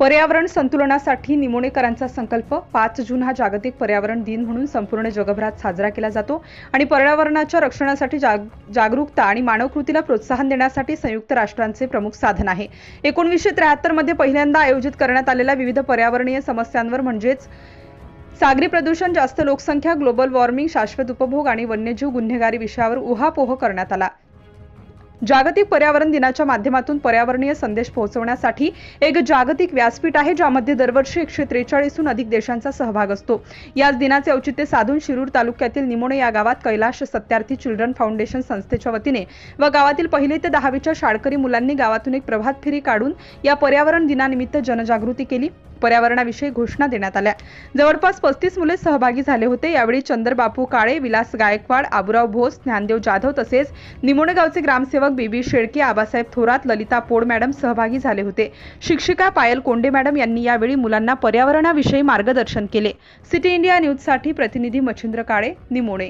पर्यावरण संतुलनासाठी निमोणेकरांचा संकल्प. पाच जून हा जागतिक पर्यावरण दिन म्हणून संपूर्ण जगभरात साजरा केला जातो आणि पर्यावरणाच्या रक्षणासाठी जाग जागरूकता आणि मानवकृतीला प्रोत्साहन देण्यासाठी संयुक्त राष्ट्रांचे प्रमुख साधन आहे. एकोणीसशे त्र्याहत्तरमध्ये पहिल्यांदा आयोजित करण्यात आलेल्या विविध पर्यावरणीय समस्यांवर म्हणजेच सागरी प्रदूषण जास्त लोकसंख्या ग्लोबल वॉर्मिंग शाश्वत उपभोग आणि वन्यजीव गुन्हेगारी विषयावर उहापोह करण्यात आला. जागतिक पर्यावरण दिनाच्या माध्यमातून पर्यावरणीय संदेश पोहोचवण्यासाठी एक जागतिक व्यासपीठ आहे ज्यामध्ये दरवर्षी एकशे त्रेचाळीसहून अधिक देशांचा सहभाग असतो. याच दिनाचे औचित्य साधून शिरूर तालुक्यातील निमोणे या गावात कैलाश सत्यार्थी चिल्ड्रन फाउंडेशन संस्थेच्या वतीने व गावातील पहिली ते दहावीच्या शाळकरी मुलांनी गावातून एक प्रभात फेरी काढून या पर्यावरण दिनानिमित्त जनजागृती केली. पर्यावरणाविषयी घोषणा देण्यात आल्या. जवळपास पस्तीस मुले सहभागी झाले होते. यावेळी चंद्रबापू काळे विलास गायकवाड आबुराव भोस ज्ञानदेव जाधव तसेच निमोणे गावचे ग्रामसेवक बीबी शेळके आबासाहेब थोरात ललिता पोड मॅडम सहभागी झाले होते. शिक्षिका पायल कोंडे मॅडम यांनी यावेळी मुलांना पर्यावरणाविषयी मार्गदर्शन केले. सिटी इंडिया न्यूजसाठी प्रतिनिधी मच्छिंद्र काळे निमोणे.